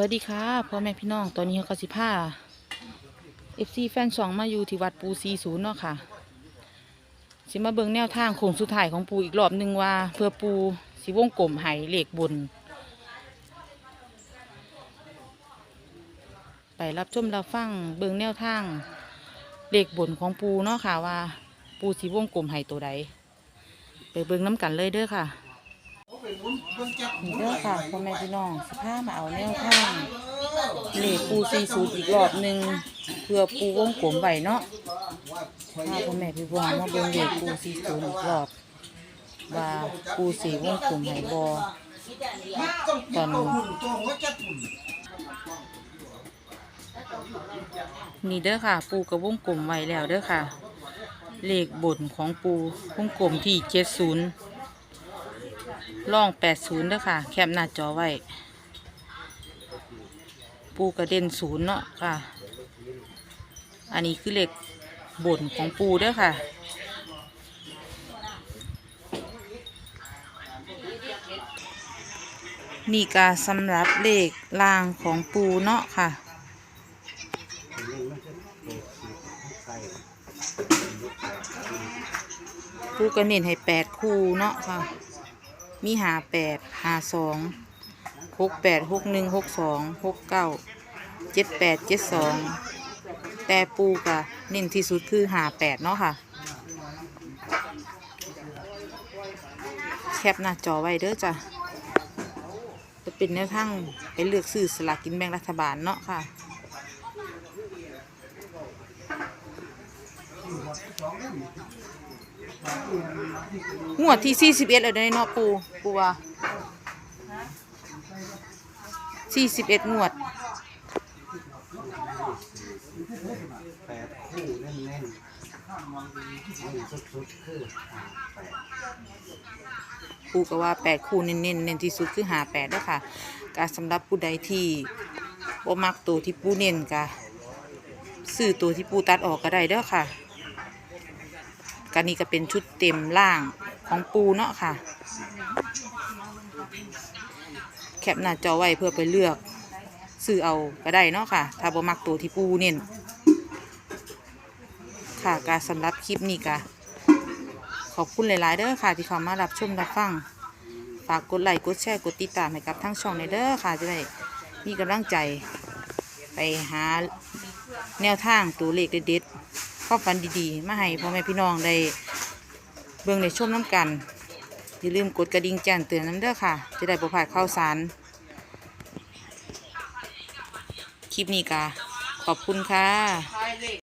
วัสดีค่ะพ่อแม่พี่น้องตอนนี้เขากสิพาเอฟซีแฟนสองมาอยู่ที่วัดปูซีศูนย์เนาะค่ะสิมาเบิ่งแนวทางโค้งสุดท้ายของปูอีกรอบหนึ่งว่า เพื่อปูสิวงกลมไหเหล็กบน ไปรับชมรับฟังเบิ่งแนวทางเหล็กบนของปูเนาะค่ะว่า ปูสีวงกลมไหตัวใดไปเบิ่งน้ำกันเลยเด้อค่ะ นี่เด้อค่ะพ่อแม่พี่น้องสิพามาเอาแนวทางเหล็กปูซีสูตรอีกรอบหนึ่งเพื่อปูวงกลมไว้เนาะพาพ่อแม่พี่น้องมาเบิ่งเลขปูสีศูนย์อีกรอบว่าปูสีวงกลมไหบอตอนนี่เด้อค่ะ ปูกับวงกลมไว้แล้วเด้อค่ะ เลขบนของปูวงกลมที่เจ็ดศูนย์ ล่องแปดศูนย์ด้อค่ะ แคปหน้าจอไว้ ปูกระเด็นศูนย์เนาะค่ะ อันนี้คือเหลขบนของปูด้วยค่ะ นี่กาสำหรับเลขล่างของปูเนาะค่ะปูกระเน้นให้แปดคู่เนาะค่ะ มีหาแปดหาสองหกแปดหกหนึ่งหกสองหกเก้าเจ็ดแปดเจ็ดสองแต่ปูกะเน้นที่สุดคือหาแปดเนาะค่ะ แคปหน้าจอไว้เด้อจ้ะจะเป็นแนวทางไปเลือกซื้อสลากกินแบ่งรัฐบาลเนาะค่ะ งวดที่41แล้วได้เนาะปูปูว่า41งวดแปดคู่แน่นๆนี่สุดๆคือหาแปดปูก็ว่าแปดคู่เน้นๆเน้นที่สุดคือหาแปดแล้วค่ะการสำหรับผู้ใดที่บ่มักตัวที่ปูเน้นกะซื้อตัวที่ปูตัดออกก็ได้เด้อค่ะ กนี้ก็เป็นชุดเต็มล่างของปูเนาะค่ะ แคปหน้าจอไว้เพื่อไปเลือกซื้อเอาก็ได้เนาะค่ะ ถ้าบ่มักตัวที่ปูเน้นค่ะการสำหรับคลิปนี้กะขอบคุณหลาย ๆ เด้อค่ะ ที่เข้ามารับชมรับฟัง ฝากกดไลค์กดแชร์กดติดตามให้กับทั้งช่องในเด้อค่ะจะได้มีกำลังใจไปหาแนวทางตัวเลขเด็ด ๆข้อฟันดีๆ มาให้พ่อแม่พี่น้องได้เบิ่งในชมน้ำกัน อย่าลืมกดกระดิ่งแจ้งเตือนน้ำเด้อค่ะ จะได้ประพลาดข่าวสาร คลิปนี้กะขอบคุณค่ะ